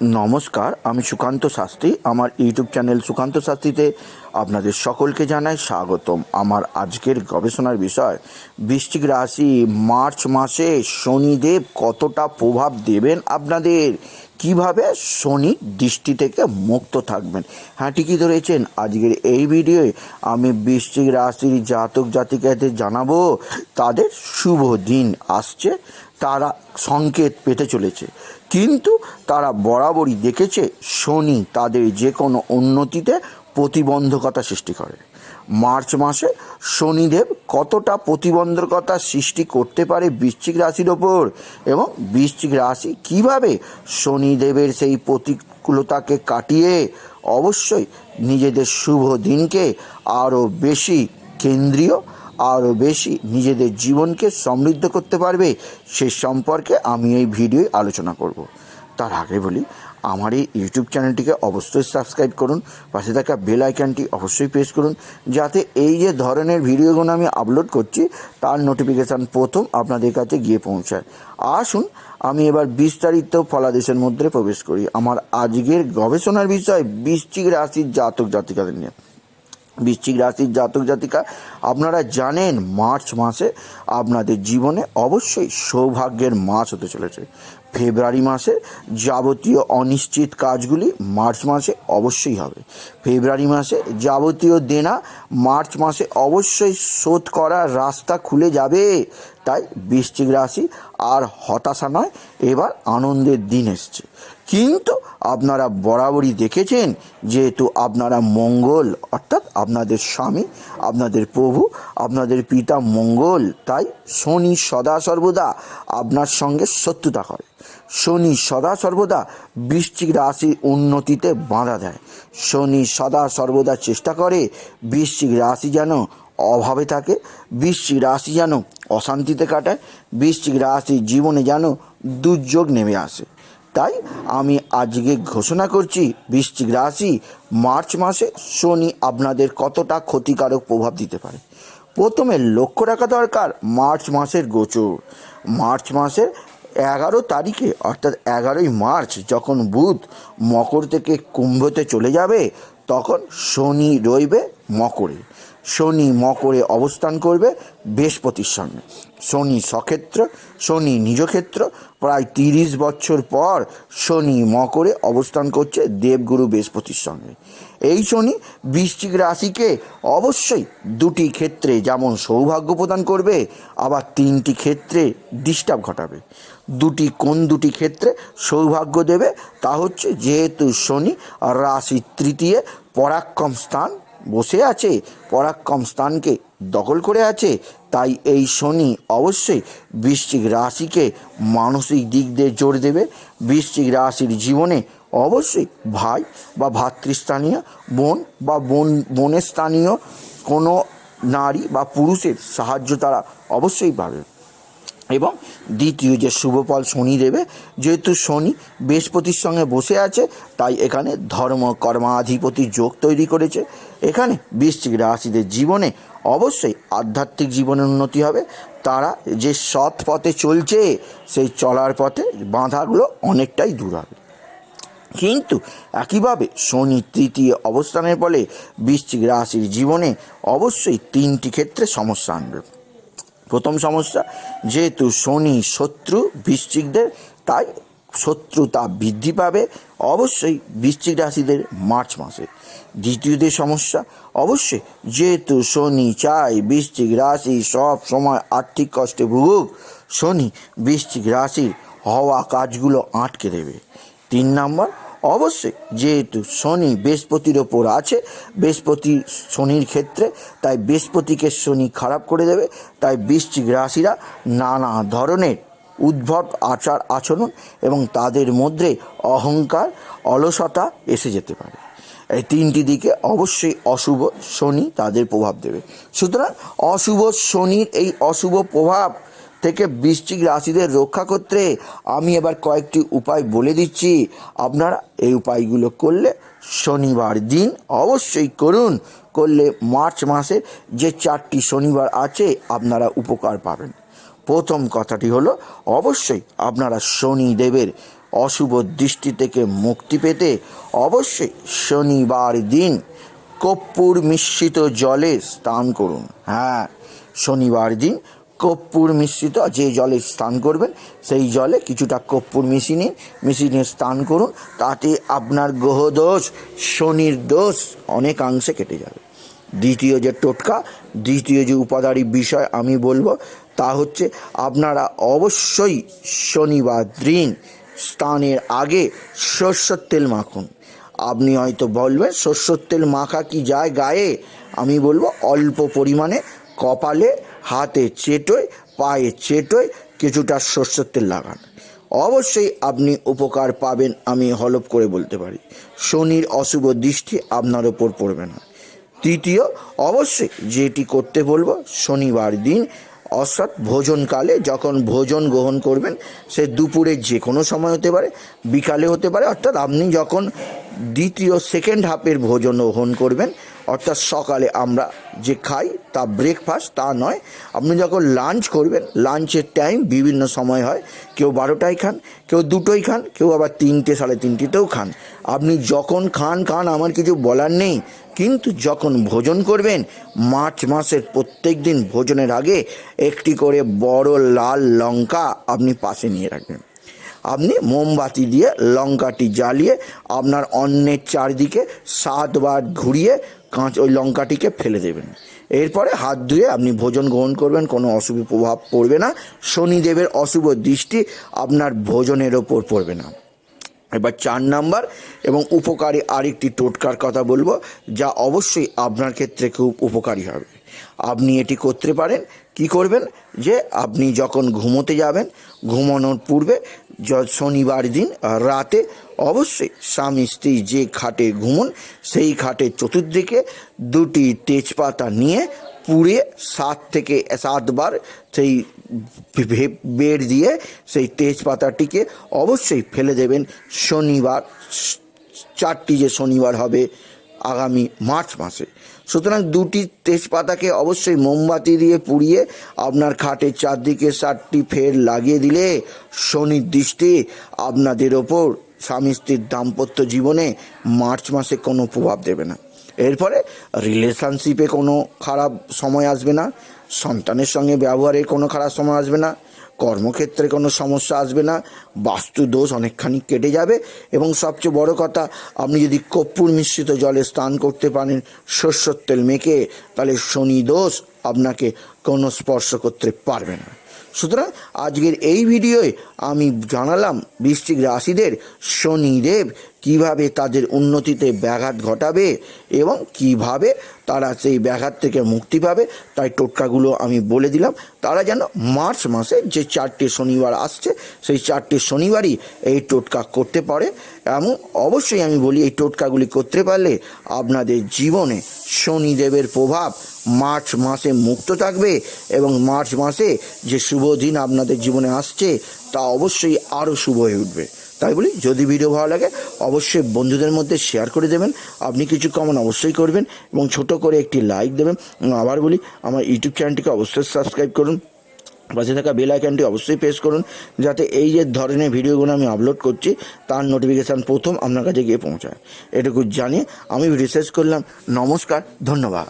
নমস্কার, আমি সুকান্ত শাস্ত্রী। আমার ইউটিউব চ্যানেল সুকান্ত শাস্ত্রীতে আপনাদের সকলকে জানাই স্বাগতম। আমার আজকের গবেষণার বিষয়, বৃশ্চিক রাশি মার্চ মাসে শনিদেব কতটা প্রভাব দেবেন আপনাদের? কীভাবে শনি দৃষ্টি থেকে মুক্ত থাকবেন? হ্যাঁ ঠিকই ধরেছেন। আজকের এই ভিডিওয়ে আমি বৃষ্টিক রাশির জাতক জাতিকাদের জানাব। তাদের শুভ দিন আসছে। সংকেত পেতে চলেছে। কিন্তু তারা বরাবরই দেখেছে শনি তাদের যে কোনো উন্নতিতে প্রতিবন্ধকতা সৃষ্টি করে। মার্চ মাসে শনিদেব কতটা প্রতিবন্ধকতা সৃষ্টি করতে পারে বৃশ্চিক রাশির ওপর এবং বৃশ্চিক রাশি কীভাবে শনিদেবের সেই প্রতিকূলতাকে কাটিয়ে অবশ্যই নিজেদের শুভ দিনকে আরও বেশি কেন্দ্রীয় আরও বেশি নিজেদের জীবনকে সমৃদ্ধ করতে পারবে, সে সম্পর্কে আমি এই ভিডিওয় আলোচনা করব। তার আগে বলি, আমার এই ইউটিউব চ্যানেলটিকে অবশ্যই সাবস্ক্রাইব করুন, পাশে থাকা বেল আইকনটি অবশ্যই প্রেস করুন, যাতে এই যে ধরনের ভিডিওগুলো আমি আপলোড করছি, তার নোটিফিকেশান প্রথম আপনাদের কাছে গিয়ে পৌঁছায়। আসুন, আমি এবার বিস্তারিত ফলাদেশের মধ্যে প্রবেশ করি। আমার আজকের গবেষণার বিষয় বৃশ্চিক রাশির জাতক জাতিকাদের নিয়ে। বৃশ্চিক রাশির জাতক জাতিকা, আপনারা জানেন মার্চ মাসে আপনাদের জীবনে অবশ্যই সৌভাগ্যের মাস হতে চলেছে। ফেব্রুয়ারি মাসে যাবতীয় অনিশ্চিত কাজগুলি মার্চ মাসে অবশ্যই হবে। ফেব্রুয়ারি মাসে যাবতীয় দেনা মার্চ মাসে অবশ্যই শোধ করার রাস্তা খুলে যাবে। তাই বৃশ্চিক রাশি আর হতাশা নয়, এবার আনন্দের দিন এসছে। কিন্তু আপনারা বরাবরই দেখেছেন যেহেতু আপনারা মঙ্গল, অর্থাৎ আপনাদের স্বামী, আপনাদের প্রভু, আপনাদের পিতা মঙ্গল, তাই শনি সদা সর্বদা আপনার সঙ্গে শত্রুতা করে। শনি সদা সর্বদা বৃশ্চিক রাশির উন্নতিতে বাধা দেয়। শনি সদা সর্বদা চেষ্টা করে বৃশ্চিক রাশি যেন অভাবে থাকে, বৃশ্চিক রাশি যেন অশান্তিতে কাটায়, বৃশ্চিক রাশি জীবনে যেন দুর্যোগ নেমে আসে। তাই আমি আজকে ঘোষণা করছি, বৃশ্চিক রাশি, মার্চ মাসে শনি আপনাদের কতটা ক্ষতিকারক প্রভাব দিতে পারে। প্রথমে লক্ষ্য রাখা দরকার, মার্চ মাসের গোচর। মার্চ মাসের এগারো তারিখে, অর্থাৎ এগারোই মার্চ, যখন বুধ মকর থেকে কুম্ভতে চলে যাবে, তখন শনি রইবে মকরে। শনি মকরে অবস্থান করবে বৃহস্পতির সঙ্গে। শনি সক্ষেত্র, শনি নিজক্ষেত্র, প্রায় তিরিশ বছর পর শনি মকরে অবস্থান করছে দেবগুরু বৃহস্পতির সঙ্গে। এই শনি বৃশ্চিক রাশিকে অবশ্যই দুটি ক্ষেত্রে যেমন সৌভাগ্য প্রদান করবে, আবার তিনটি ক্ষেত্রে ডিস্টার্ব ঘটাবে। দুটি কোন দুটি ক্ষেত্রে সৌভাগ্য দেবে, তা হচ্ছে যেহেতু শনি রাশির তৃতীয় পরাক্রম স্থান বসে আছে, পরাক্রম স্থানকে দখল করে আছে, তাই এই শনি অবশ্যই বৃশ্চিক রাশিকে মানসিক দিক দিয়ে জোর দেবে। বৃশ্চিক রাশির জীবনে অবশ্যই ভাই বা ভাতৃস্থানীয়, বোন বা বোন, বোনের স্থানীয় কোনো নারী বা পুরুষের সাহায্য তারা অবশ্যই পাবে। এবং দ্বিতীয় যে শুভফল শনি দেবে, যেহেতু শনি বৃহস্পতির সঙ্গে বসে আছে, তাই এখানে ধর্ম, কর্মাধিপতি যোগ তৈরি করেছে। এখানে বৃশ্চিক রাশিদের জীবনে অবশ্যই আধ্যাত্মিক জীবনের উন্নতি হবে। তারা যে সৎ পথে চলছে, সেই চলার পথে বাঁধাগুলো অনেকটাই দূর হবে। কিন্তু একইভাবে শনি তৃতীয় অবস্থানের ফলে বৃশ্চিক রাশির জীবনে অবশ্যই তিনটি ক্ষেত্রে সমস্যা আনবে। প্রথম সমস্যা, যেহেতু শনি শত্রু বৃশ্চিকদের, তাই শত্রুতা বৃদ্ধি পাবে, অবশ্যই বৃশ্চিক রাশিদের মার্চ মাসে। দ্বিতীয়তে সমস্যা, অবশ্যই যেহেতু শনি চায় বৃশ্চিক রাশি সব সময় আর্থিক কষ্টে ভুগুক, শনি বৃশ্চিক রাশির হওয়া কাজগুলো আটকে দেবে। তিন নম্বর, অবশ্যই যেহেতু শনি বৃহস্পতির ওপর আছে, বৃহস্পতি শনির ক্ষেত্রে, তাই বৃহস্পতিকে শনি খারাপ করে দেবে, তাই বৃশ্চিক রাশিরা নানা ধরনের উদ্ভব আচার আচরণ এবং তাদের মধ্যে অহংকার, অলসতা এসে যেতে পারে। এই তিনটি দিকে অবশ্যই অশুভ শনি তাদের প্রভাব দেবে। সুতরাং অশুভ শনির এই অশুভ প্রভাব থেকে বৃশ্চিক রাশিদের রক্ষা করতে আমি এবার কয়েকটি উপায় বলে দিচ্ছি। আপনারা এই উপায়গুলো করলে শনিবার দিন অবশ্যই করুন। করলে মার্চ মাসে যে চারটি শনিবার আছে, আপনারা উপকার পাবেন। প্রথম কথাটি হলো, অবশ্যই আপনারা শনিদেবের অশুভ দৃষ্টি থেকে মুক্তি পেতে অবশ্যই শনিবার দিন কর্পূর মিশ্রিত জলে স্নান করুন। হ্যাঁ শনিবার দিন কর্পূর মিশ্রিত যে জলে স্নান করবেন, সেই জলে কিছুটা কর্পূর মিশিয়ে নিন মিশিয়ে নিয়ে স্নান করুন, তাতে আপনার গ্রহদোষ শনির দোষ অনেকাংশে কেটে যাবে। দ্বিতীয় যে টোটকা, দ্বিতীয় যে উপাদারি বিষয় আমি বলব তা হচ্ছে আপনারা অবশ্যই শনিবার দিন স্নানের আগে সর্ষের তেল মাখুন। আপনি হয়তো বলবেন, সর্ষের তেল মাখা কি যায় গায়ে? আমি বলব অল্প পরিমাণে কপালে, হাতে চেটোয়, পায়ে চেটোয় কিছুটা সর্ষের তেল লাগান। অবশ্যই আপনি উপকার পাবেন আমি হলপ করে বলতে পারি। শনির অশুভ দৃষ্টি আপনার ওপর পড়বে না। তৃতীয়, অবশ্যই যেটি করতে বলব, শনিবার দিন অর্থাৎ ভোজনকালে যখন ভোজন গ্রহণ করবেন, সে দুপুরে যে কোনো সময় হতে পারে, বিকালে হতে পারে, অর্থাৎ আপনি যখন দ্বিতীয় সেকেন্ড হাফের ভোজন গ্রহণ করবেন। অর্থাৎ সকালে আমরা যে খাই, তা ব্রেকফাস্ট তা নয়। আপনি যখন লাঞ্চ করবেন লাঞ্চের টাইম বিভিন্ন সময় হয়। কেউ বারোটায় খান, কেউ দুটোই খান, কেউ আবার তিনটে, সাড়ে তিনটেতেও খান। আপনি যখন খান খান, আমার কিছু বলার নেই। কিন্তু যখন ভোজন করবেন, মার্চ মাসের প্রত্যেক দিন ভোজনের আগে একটি করে বড় লাল লঙ্কা আপনি পাশে নিয়ে রাখবেন। আপনি মোমবাতি দিয়ে লঙ্কাটি জ্বালিয়ে আপনার অন্নের চারদিকে সাতবার ঘুরিয়ে কাঁচ ওই লঙ্কাটিকে ফেলে দেবেন। এরপরে হাত ধুয়ে আপনি ভোজন গ্রহণ করবেন, কোনো অশুভ প্রভাব পড়বে না। শনিদেবের অশুভ দৃষ্টি আপনার ভোজনের ওপর পড়বে না। এবার চার নাম্বার এবং উপকারী আরেকটি টোটকার কথা বলব, যা অবশ্যই আপনার ক্ষেত্রে খুব উপকারী হবে। আপনি এটি করতে পারেন। কি করবেন? যে আপনি যখন ঘুমোতে যাবেন, ঘুমানোর পূর্বে শনিবার দিন রাতে অবশ্যই স্বামী স্ত্রী যে খাটে ঘুমন, সেই খাটের চতুর্দিকে দুটি তেজপাতা নিয়ে পুড়ে সাত থেকে সাতবার সেই বেড় দিয়ে সেই তেজপাতাটিকে অবশ্যই ফেলে দেবেন। শনিবার চারটি যে শনিবার হবে আগামী মার্চ মাসে। সুতরাং দুটি তেজপাতাকে অবশ্যই মোমবাতি দিয়ে পুড়িয়ে আপনার খাটের চারদিকে সাতটি ফের লাগিয়ে দিলে শনির দৃষ্টি আপনাদের ওপর স্বামী স্ত্রীর দাম্পত্য জীবনে মার্চ মাসে কোনো প্রভাব দেবে না। এরপরে রিলেশনশিপে কোনো খারাপ সময় আসবে না, সন্তানের সঙ্গে ব্যবহারে কোনো খারাপ সময় আসবে না কর্মক্ষেত্রে কোনো সমস্যা আসবে না বাস্তু দোষ অনেকখানি কেটে যাবে এবং সবচেয়ে বড় কথা, আপনি যদি কর্পূর মিশ্রিত জলে স্নান করতে পারেন শস্যর তেল মেখে, তাহলে শনি দোষ আপনাকে কোনো স্পর্শ করতে পারবে না। সুতরাং আজকের এই ভিডিওয় আমি জানালাম বৃষ্টিক রাশিদের শনিদেব কীভাবে তাদের উন্নতিতে ব্যাঘাত ঘটাবে এবং কীভাবে তারা সেই ব্যাঘাত থেকে মুক্তি পাবে, তাই টোটকাগুলো আমি বলে দিলাম। তারা যেন মার্চ মাসে যে চারটে শনিবার আসছে, সেই চারটে শনিবারই এই টোটকা করতে পারে। এবং অবশ্যই আমি বলি, এই টোটকাগুলি করতে পারলে আপনাদের জীবনে শনিদেবের প্রভাব মার্চ মাসে মুক্ত থাকবে এবং মার্চ মাসে যে শুভ দিন আপনাদের জীবনে আসছে, তা অবশ্যই আরও শুভ হয়ে উঠবে। তাই বলি, যদি ভিডিও ভালো লাগে, অবশ্যই বন্ধুদের মধ্যে শেয়ার করে দেবেন। আপনি কিছু কমন অবশ্যই করবেন এবং ছোট করে একটি লাইক দেবেন। আবার বলি, আমার ইউটিউব চ্যানেলটিকে অবশ্যই সাবস্ক্রাইব করুন। পাশে থাকা বেল আইকনটি অবশ্যই প্রেস করুন, যাতে এই যে ধরনের ভিডিওগুলো আমি আপলোড করছি, তার নোটিফিকেশান প্রথম আপনার কাছে গিয়ে পৌঁছায়। এটুকু জানিয়ে আমি শেষ করলাম। নমস্কার, ধন্যবাদ।